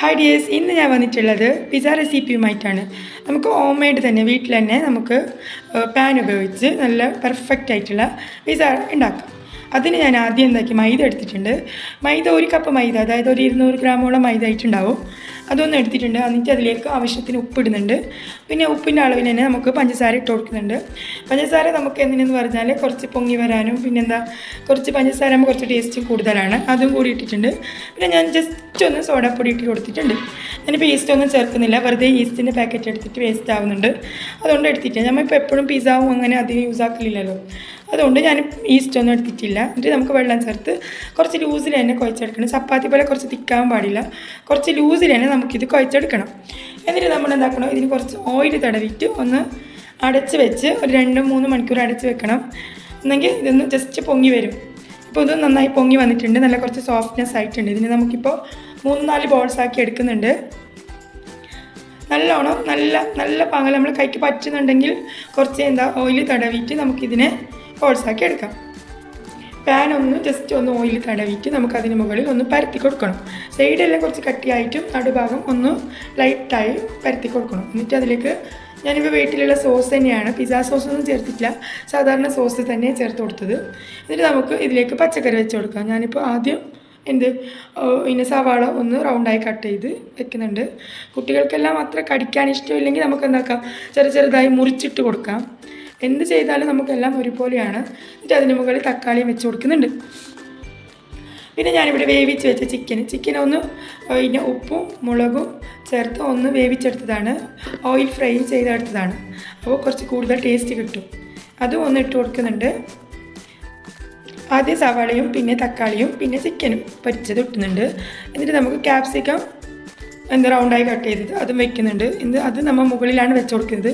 Hi dears ഇന്ന് ഞാൻ വന്നിട്ടുള്ളത് പിസ റെസിപ്പിയുമായിട്ടാണ് നമുക്ക് ഹോം മെയ്ഡ് തന്നെ വീട്ടിൽ തന്നെ നമുക്ക് പാൻ ഉപയോഗിച്ച് നല്ല പെർഫെക്റ്റ് ആയിട്ടുള്ള പിസ ഉണ്ടാക്കാം. അതിന് ഞാൻ ആദ്യം എന്താക്കി മൈദ എടുത്തിട്ടുണ്ട്. മൈദ ഒരു കപ്പ് മൈദ അതായത് ഒരു ഇരുന്നൂറ് ഗ്രാമോളം മൈദ ആയിട്ടുണ്ടാവും. അതൊന്നും എടുത്തിട്ടുണ്ട്. എന്നിട്ട് അതിലേക്ക് ആവശ്യത്തിന് ഉപ്പിടുന്നുണ്ട് പിന്നെ ഉപ്പിന്റെ അളവിൽ തന്നെ നമുക്ക് പഞ്ചസാര ഇട്ട് കൊടുക്കുന്നുണ്ട്. പഞ്ചസാര നമുക്ക് എന്തിനെന്ന് പറഞ്ഞാൽ കുറച്ച് പൊങ്ങി വരാനും പിന്നെന്താ കുറച്ച് പഞ്ചസാര കുറച്ച് ടേസ്റ്റ് കൂടുതലാണ്. അതും കൂടി ഇട്ടിട്ടുണ്ട്. പിന്നെ ഞാൻ ജസ്റ്റ് ഒന്ന് സോഡാപ്പൊടി ഇട്ട് കൊടുത്തിട്ടുണ്ട്. ഞാനിപ്പോൾ ഈസ്റ്റ് ഒന്നും ചേർക്കുന്നില്ല. വെറുതെ ഈസ്റ്റിന്റെ പാക്കറ്റ് എടുത്തിട്ട് വേസ്റ്റ് ആവുന്നുണ്ട്. അതുകൊണ്ട് എടുത്തിട്ട് നമ്മളിപ്പോൾ എപ്പോഴും പിസ്സാവും അങ്ങനെ അധികം യൂസ് ആക്കലില്ലല്ലോ. അതുകൊണ്ട് ഞാൻ ഈസ്റ്റ് ഒന്നും എടുത്തിട്ടില്ല. എന്നിട്ട് നമുക്ക് വെള്ളം ചേർത്ത് കുറച്ച് ലൂസിൽ തന്നെ കുഴച്ചെടുക്കണം. ചപ്പാത്തി പോലെ കുറച്ച് തിക്കാൻ പാടില്ല. കുറച്ച് ലൂസിൽ തന്നെ നമുക്കിത് കുഴച്ചെടുക്കണം. എന്നിട്ട് നമ്മൾ എന്താക്കണം? ഇതിന് കുറച്ച് ഓയിൽ തടവിട്ട് ഒന്ന് അടച്ച് വെച്ച് ഒരു രണ്ട് മൂന്ന് മണിക്കൂർ അടച്ച് വെക്കണം. എന്നെങ്കിൽ ഇതൊന്ന് ജസ്റ്റ് പൊങ്ങി വരും. ഇപ്പോൾ ഇത് നന്നായി പൊങ്ങി വന്നിട്ടുണ്ട്. നല്ല കുറച്ച് സോഫ്റ്റ്നെസ് ആയിട്ടുണ്ട്. ഇതിന് നമുക്കിപ്പോൾ മൂന്ന് നാല് ബോൾസ് ആക്കി എടുക്കുന്നുണ്ട്. നല്ലോണം നല്ല നല്ല പാങ്ങൽ നമ്മൾ കൈക്ക് പറ്റുന്നുണ്ടെങ്കിൽ കുറച്ച് എന്താ ഓയിൽ തടവിയിട്ട് നമുക്കിതിനെ ബോൾസാക്കി എടുക്കാം. പാൻ ഒന്ന് ജസ്റ്റ് ഒന്ന് ഓയിൽ തടവിയിട്ട് നമുക്കതിന് മുകളിൽ ഒന്ന് പരത്തി കൊടുക്കണം. സൈഡെല്ലാം കുറച്ച് കട്ടിയായിട്ടും നടുഭാഗം ഒന്ന് ലൈറ്റായി പരത്തി കൊടുക്കണം. എന്നിട്ട് അതിലേക്ക് ഞാനിപ്പോൾ വീട്ടിലുള്ള സോസ് തന്നെയാണ്. പിസ സോസ് ഒന്നും ചേർത്തിട്ടില്ല. സാധാരണ സോസ് തന്നെ ചേർത്ത് കൊടുത്തത്. എന്നിട്ട് നമുക്ക് ഇതിലേക്ക് പച്ചക്കറി വെച്ച് കൊടുക്കാം. ഞാനിപ്പോൾ ആദ്യം എന്ത് പിന്നെ സവാള ഒന്ന് റൗണ്ടായി കട്ട് ചെയ്ത് വെക്കുന്നുണ്ട്. കുട്ടികൾക്കെല്ലാം അത്ര കടിക്കാൻ ഇഷ്ടമില്ലെങ്കിൽ നമുക്ക് എന്താക്കാം? ചെറു ചെറുതായി മുറിച്ചിട്ട് കൊടുക്കാം. എന്ത് ചെയ്താലും നമുക്കെല്ലാം ഒരുപോലെയാണ്. എന്നിട്ട് അതിന് മുകളിൽ തക്കാളിയും വെച്ച് കൊടുക്കുന്നുണ്ട്. പിന്നെ ഞാനിവിടെ വേവിച്ച് വെച്ച ചിക്കൻ ചിക്കൻ ഒന്ന് പിന്നെ ഉപ്പും മുളകും ചേർത്ത് ഒന്ന് വേവിച്ചെടുത്തതാണ്. ഓയിൽ ഫ്രൈ ചെയ്തെടുത്തതാണ് അപ്പോൾ കുറച്ച് കൂടുതൽ ടേസ്റ്റ് കിട്ടും. അതും ഒന്ന് ഇട്ട് കൊടുക്കുന്നുണ്ട്. ആദ്യം സവാളയും പിന്നെ തക്കാളിയും പിന്നെ ചിക്കനും പൊരിച്ചത് ഇട്ടുന്നുണ്ട്. എന്നിട്ട് നമുക്ക് ക്യാപ്സിക്കം എന്താ റൗണ്ടായി കട്ട് ചെയ്തത് അതും വെക്കുന്നുണ്ട്. ഇത് അത് നമ്മൾ മുകളിലാണ് വെച്ച് കൊടുക്കുന്നത്.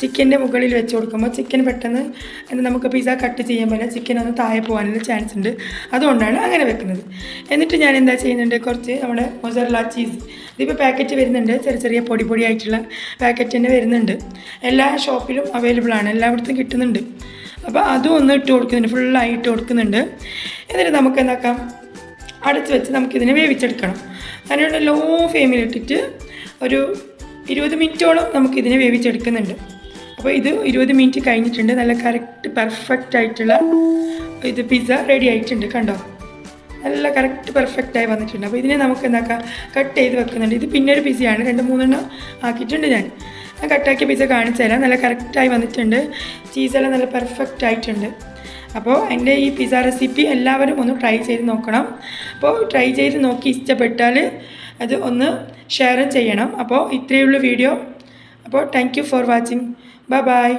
ചിക്കന്റെ മുകളിൽ വെച്ച് കൊടുക്കുമ്പോൾ ചിക്കൻ പെട്ടെന്ന് എന്താ നമുക്ക് പിസ്സ കട്ട് ചെയ്യാൻ പറ്റില്ല. ചിക്കൻ ഒന്ന് താഴെ പോകാനുള്ള ചാൻസ് ഉണ്ട്. അതുകൊണ്ടാണ് അങ്ങനെ വെക്കുന്നത്. എന്നിട്ട് ഞാൻ എന്താ ചെയ്യുന്നുണ്ട് കുറച്ച് നമ്മുടെ മൊസറല ചീസ് ഇതിപ്പോൾ പാക്കറ്റ് വരുന്നുണ്ട്. ചെറിയ ചെറിയ പൊടി പൊടി ആയിട്ടുള്ള പാക്കറ്റ് തന്നെ വരുന്നുണ്ട്. എല്ലാ ഷോപ്പിലും അവൈലബിൾ ആണ്. എല്ലായിടത്തും കിട്ടുന്നുണ്ട്. അപ്പോൾ അതും ഒന്ന് ഇട്ട് കൊടുക്കുന്നുണ്ട്. ഫുള്ളായി ഇട്ട് കൊടുക്കുന്നുണ്ട്. എന്നിട്ട് നമുക്ക് എന്താക്കാം? അടച്ച് വെച്ച് നമുക്കിതിനെ വേവിച്ചെടുക്കണം. അങ്ങനെയുള്ള ലോ ഫ്ലെയിമിലിട്ടിട്ട് ഒരു ഇരുപത് മിനിറ്റോളം നമുക്കിതിനെ വേവിച്ചെടുക്കുന്നുണ്ട്. അപ്പോൾ ഇത് ഇരുപത് മിനിറ്റ് കഴിഞ്ഞിട്ടുണ്ട്. നല്ല കറക്റ്റ് പെർഫെക്റ്റ് ആയിട്ടുള്ള ഇത് പിസ്സ റെഡി ആയിട്ടുണ്ട് കണ്ടോ? നല്ല കറക്റ്റ് പെർഫെക്റ്റ് ആയി വന്നിട്ടുണ്ട്. അപ്പോൾ ഇതിനെ നമുക്ക് എന്താക്കാം? കട്ട് ചെയ്ത് വെക്കുന്നുണ്ട്. ഇത് പിന്നെ ഒരു പിസയാണ് രണ്ട് മൂന്നെണ്ണം ആക്കിയിട്ടുണ്ട് ഞാൻ. ഞാൻ കട്ടാക്കിയ പിസ്സ കാണിച്ചു തരാം. നല്ല കറക്റ്റായി വന്നിട്ടുണ്ട്. ചീസെല്ലാം നല്ല പെർഫെക്റ്റ് ആയിട്ടുണ്ട്. അപ്പോൾ എന്റെ ഈ പിസ റെസിപ്പി എല്ലാവരും ഒന്ന് ട്രൈ ചെയ്ത് നോക്കണം. അപ്പോൾ ട്രൈ ചെയ്ത് നോക്കി ഇഷ്ടപ്പെട്ടാൽ അത് ഒന്ന് ഷെയർ ചെയ്യണം. അപ്പോൾ ഇത്രയുള്ള വീഡിയോ അപ്പോൾ thank for watching bye bye